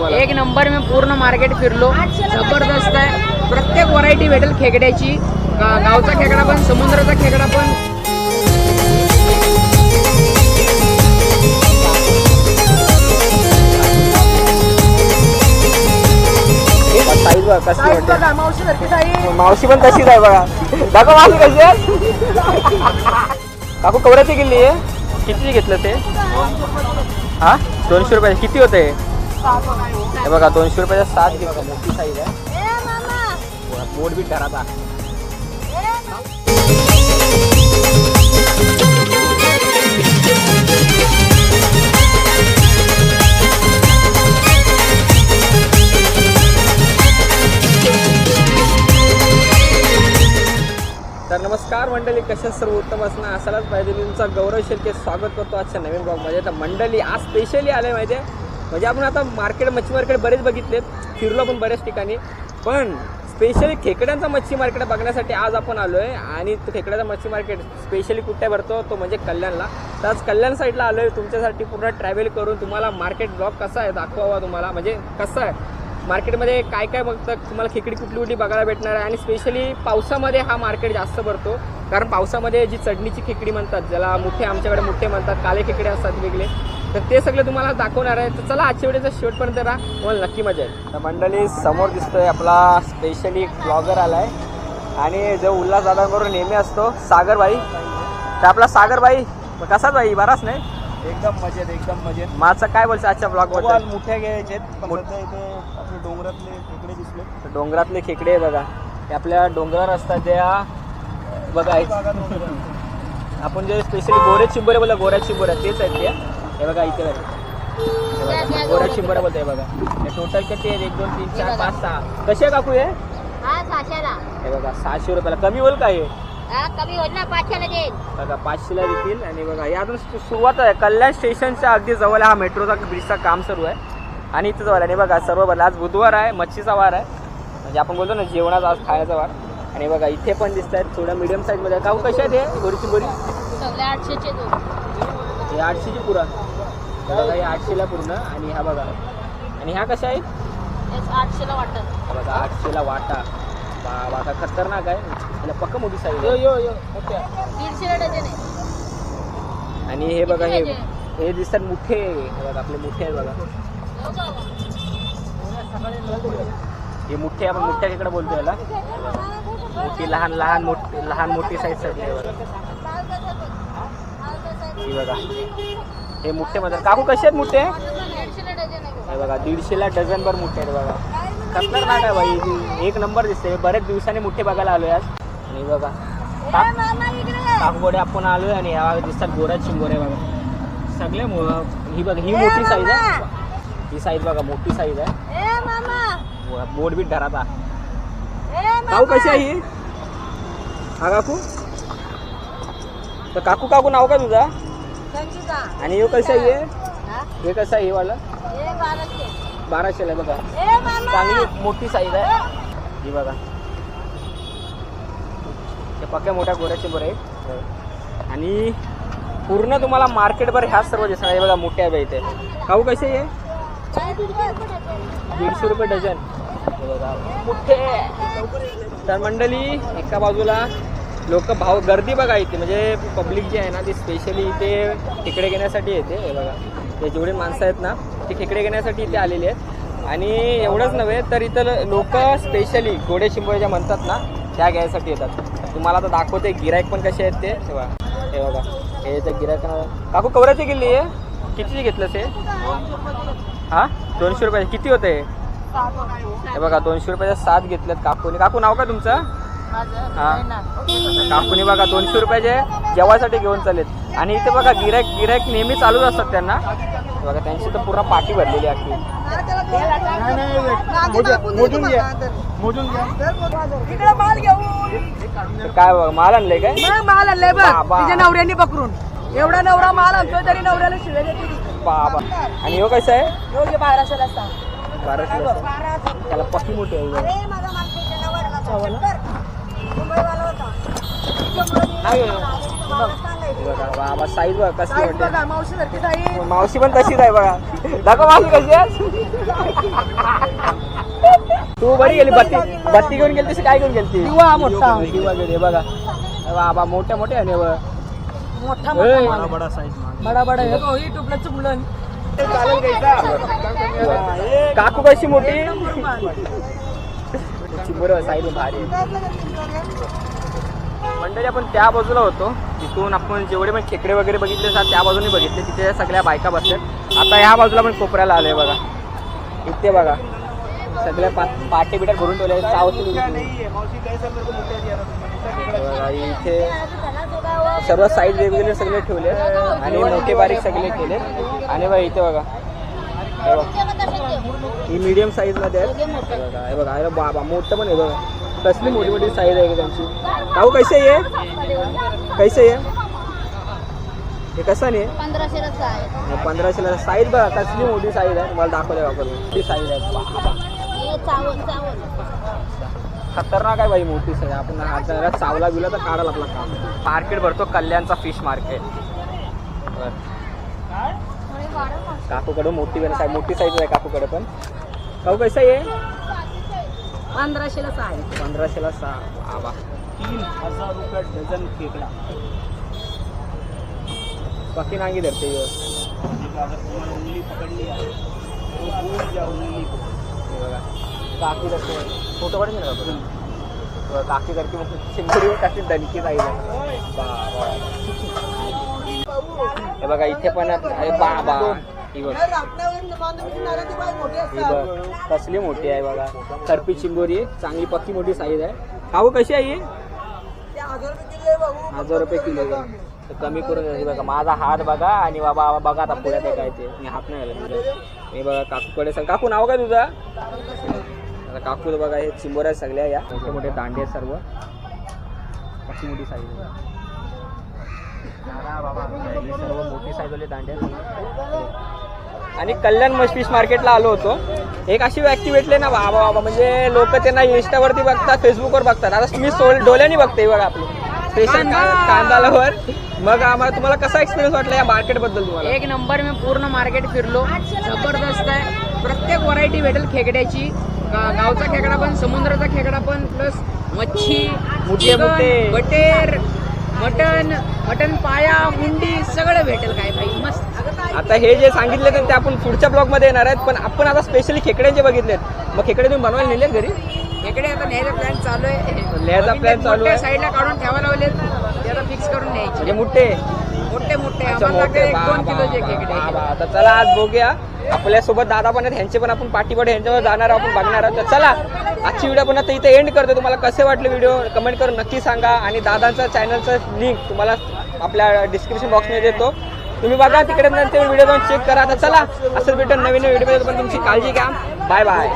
तुम्हाला. एक नंबर मी पूर्ण मार्केट फिरलो. जबरदस्त आहे. प्रत्येक व्हरायटी भेटेल खेकड्याची. गावचा खेकडा पण समुद्राचा खेकडा पण. मावशी पण तशीच आहे बघा. दाखव मावशी कशी आहे. काकू कवड्याची किल्ली आहे? किती घेतलं ते? हा? दोनशे रुपये किती होते हे बघा दोनशे रुपयाच्या सात घेतलं. मोठी साईज आहे. बोट बी घरात तर नमस्कार मंडळी कशा सर्व? उत्तम असणं असायलाच पाहिजे तुमचा गौरव शेळके स्वागत करतो आजच्या नवीन ब्लॉगमध्ये तर मंडळी आज स्पेशली आले माहिती आहे म्हणजे आपण आता मार्केट मच्छी मार्केट बरेच बघितलेत फिरलो पण बऱ्याच ठिकाणी. पण स्पेशली खेकड्यांचा मच्छी मार्केट बघण्यासाठी आज आपण आलो आहे आणि तो खेकड्याचा मच्छी मार्केट स्पेशली कुठे भरतो? तो म्हणजे कल्याणला. तर आज कल्याण साईडला आलो आहे तुमच्यासाठी पूर्ण ट्रॅव्हल करून तुम्हाला मार्केट ब्लॉक कसा आहे दाखवावा तुम्हाला. म्हणजे कसं आहे? मार्केटमध्ये काय काय बघतं तुम्हाला खेकडी कुठली कुठली बघायला भेटणार आहे? आणि स्पेशली पावसामध्ये हा मार्केट जास्त भरतो. कारण पावसामध्ये जी चढणीची खेकडी म्हणतात ज्याला मुठे आमच्याकडे मुठे म्हणतात काले खेकडे असतात वेगळे. तर ते सगळे तुम्हाला दाखवणार आहे. तर चला आजच्या वेळेचा शेवटपर्यंत राहा. तुम्हाला नक्की मजा येईल. तर मंडळी समोर दिसतोय आपला स्पेशली ब्लॉगर आलाय. आणि जो उल्हास दादांबरोबर नेहमी असतो सागरबाई. तर आपला सागरबाई कसाच बाई? बराच नाही? एकदम मजेत एकदम मजेत. माझं काय बोलचं आजच्या ब्लॉग आज मोठ्या घ्यायचे आपले डोंगरातले इकडे दिसले. डोंगरातले खेकडे आहे बघा. ते आपल्या डोंगरावर असतात त्या बघा. आपण जे स्पेशली गोरे चिंबोरे बोला गोऱ्या चिंबोऱ्या तेच आहेत त्या हे बघा इथे बघा. हे बघा. गोऱ्या चिंबोऱ्या बोलते बघा. टोटल किती आहेत? एक दोन तीन चार पाच सहा. कसे आहे काकू हे? हा बघा सहाशे रुपयाला. कमी होईल का हे? कमी होईल ना पाचशेला देईल बघा पाचशेला देतील. आणि बघा हे अजून सुरुवात आहे. कल्याण स्टेशनच्या अगदी जवळ हा मेट्रोचा ब्रिजचा काम सुरू आहे. आणि इथं जवळ आहे. आणि बघा सर्व भरलं आज बुधवार आहे. मच्छीचा वार आहे. म्हणजे आपण बोलतो ना जेवणाचा आज खायचा वार. आणि बघा इथे पण दिसत आहेत थोडं मिडियम साईजमध्ये. काकू कशा आहेत हे? गोरीची बोरी सगळे आठशेचे दोन. हे आठशेची पुरा. हे बघा हे आठशेला पूर्ण आणि हा बघा. आणि ह्या कशा आहेत? आठशेला वाटत बघा आठशेला वाटा. बा वाटा खतरनाक आहे. आणि पक्क मोठी साईज यो यो यो मोठ्या. दीडशेला डझन आहे. आणि हे बघा हे हे दिसतात मोठे. हे बघा आपले मोठे आहेत बघा. हो का? हे मोठे आपण मोठ्या खेकडे बोलतो याला मोठी लहान लहान मोठी लहान मोठी साईजसाठी हे बघा. हे बघा. हे मुठे मदर काकू कसे आहेत मोठे? हे बघा दीडशेला डझन भर मोठे आहेत बघा. कसणार ना काय बाई एक नंबर दिसते बरेच दिवसांनी मोठे बघायला आलोय आज. आणि बघा. काकू गोडे आपण आलोय आणि ह्या दिसतात गोऱ्या चिंबोऱ्या बघा. सगळे ही बघा ही मोठी साईज आहे. ही साईज बघा मोठी साईज आहे. ए बोट बीट घरात आ. काकू कशी आहे ही? हा काकू? तर काकू काकू नाव का तुझा? आणि हे कसं आहे हे? हा? हे कसं आहे हे वाला? बाराशेला आहे बघा. चांगली मोठी साईज आहे. ही. बघा. हे पक्या मोठ्या गोऱ्याचे बरं आहे. आणि पूर्ण तुम्हाला मार्केटभर ह्याच सर्व दिसणार हे बघा मोठ्या आहे इथे. काऊ कसे आहे हे? दीडशे रुपये डझन. हे बघा. मोठे. तर मंडळी एका बाजूला लोक भाव गर्दी बघा इथे म्हणजे पब्लिक जी आहे ना ती स्पेशली इथे खेकडे घेण्यासाठी येते हे बघा. ते जेवढे माणसं आहेत ना ते खेकडे घेण्यासाठी इथे आलेले आहेत. आणि एवढंच नव्हे तर इथं लोक स्पेशली गोडे शिंबोळे ज्या म्हणतात ना त्या घ्यायसाठी येतात. तुम्हाला आता दाखवते गिरायक पण कसे आहेत ते. हे बघा हे बघा. हे तर गिरायक काकू कवऱ्याची गेली आहे? कितीची घेतलं ते हा? दोनशे रुपये किती होते हे बघा दोनशे रुपयाच्या सात घेतल्यात काकूने. काकू नाव का तुमचं? काकूने बघा दोनशे रुपयाचे जेवायसाठी घेऊन चालेत आणि इथे बघा गिरायक गिरायक नेहमी चालूच असतात त्यांना. बघा त्यांची तर पूर्ण पाठी भरलेली आहे अख्खी. काय बघा माल आणलंय काय? मग माल आणलाय बघ नवऱ्याने पकडून. एवढा नवरा माल आणतोय तरी नवऱ्याला शिव्या बाबा. आणि हो कसं आहे? बाराशेला बाराशे असं. त्याला पक्की मोठी आहे बाबा साईज बघा साईज बघा मावशी सारखी साईज मावशी पण तशीच आहे बघा. दाखव मावशी कशी आहे तू बरी गेली बत्ती बत्ती घेऊन गेली तशी काय घेऊन गेली दिवा मोठा. दिवा गेली बघा. बाबा मोठ्या मोठ्या आहे. मोठा मोठा माल. बडा बडा ही टुपलं चुपलं काकू कशी मोठी? चिंबर साईड भारी मंडळी आपण त्या बाजूला होतो. तिथून आपण जेवढे पण खेकडे वगैरे बघितले असतात त्या बाजूने बघितले. तिथे सगळ्या बायका बसतात आता ह्या बाजूला पण कोपऱ्याला आलोय बघा. इथे बघा. सगळ्या पा पाटे बिटात भरून ठेवले चावतील इथे सर्व साईज वेगवेगळे सगळे ठेवले आणि मोठे बारीक सगळे केले आणि बघा इथे बघा. ही मीडियम साईजमध्ये आहे बघा अरे बाबा मोठं पण आहे बघा. कसली मोठी मोठी साईज आहे का त्यांची. भाऊ कैसे ये कैसे ये हे कसं नाही पंधराशे रस्ता पंधराशेला साईज बघा कसली मोठी साईज आहे. तुम्हाला दाखवले वापरून मोठी साईज आहे. खतरनाक आहे बाई मोठी साईज आपण आता चावला बिला तर काढाल आपला काम. मार्केट भरतो कल्याणचा फिश मार्केट काकूकडे मोठी पण साईज मोठी साईज आहे काकूकडे पण. काकू कैसा ये पंधराशेला साईज पंधराशेला सहा. बाबा तीन हजार रुपये डझन खेकडा बाकी नांगी धरते. हे. काकी धरते. फोटो काढून घे ना बाबा. हे बघा, काकी धरते मग चिंबरी कशी दणकी जाईल हे बघा इथे पण अरे बाबा. ही बघ. ही बघ. कसली मोठी आहे बघा. करपी चिंबोरी चांगली पक्की मोठी साईज आहे. खाऊ कशी आहे ही? हजार रुपये किलो आहे. तर कमी करून बघा. माझा हात बघा आणि बाबा बघा आता पुढ्यात आहे काय ते. मी हात नाही घालत म्हणजे मी बघा काकूकडे सांग. काकू नाव काय तुझा? आता काकू बघा हे चिंबोऱ्या सगळ्या या. मोठे मोठे दांडे आहेत सर्व. कशी मोठी साईज आहे. सर्व मोठी साईजवाले दांडे आहेत. आणि कल्याण मश फिश मार्केटला आलो होतो. एक अशी व्यक्ती भेटले ना बाबा बाबा म्हणजे लोक त्यांना इंस्टावरती बघतात फेसबुकवर बघतात. आता मी सोल डोळ्याने बघते बघा आपली. स्पेशल कांदालावर. मग आम्हाला तुम्हाला कसा एक्सपिरियन्स वाटला या मार्केटबद्दल तुम्हाला? एक नंबर मी पूर्ण मार्केट फिरलो. जबरदस्त आहे. प्रत्येक व्हरायटी भेटेल खेकड्याची. गावचा खेकडा पण समुद्राचा खेकडा पण प्लस मच्छी. बटेर मटन मटन पाया मुंडी सगळं भेटेल काय भाई मस्त. आता हे जे सांगितले ते आपण पुढच्या ब्लॉगमध्ये येणार आहेत पण आपण आता स्पेशली खेकड्यांचे बघितलेत. मग खेकडे तुम्ही बनवायला नेलेत घरी? खेकडे आता न्यायचा प्लॅन चालू आहे. न्यायचा plan चालू आहे. साईडला काढून ठेवा लावलेत. ते आता फिक्स करून न्यायचे. म्हणजे मोठे? मोठे मोठे. दोन किलोचे खेकडे. तर चला आज बघूया. आपल्यासोबत दादा पण आहेत ह्यांचे पण आपण पाठीपुढे ह्यांच्यावर जाणार आहोत, आपण बघणार आहोत. तर चला आजची व्हिडिओ पण आता इथे एंड करतो तुम्हाला कसे वाटले व्हिडिओ कमेंट करून नक्की सांगा. आणि दादांचा चॅनलचं लिंक तुम्हाला आपल्या डिस्क्रिप्शन बॉक्समध्ये देतो. तुम्ही बघा तिकडे नंतर व्हिडिओ जाऊन चेक करा. आता चला असं भेटून नवीन व्हिडिओ पण तुमची काळजी घ्या. Bye bye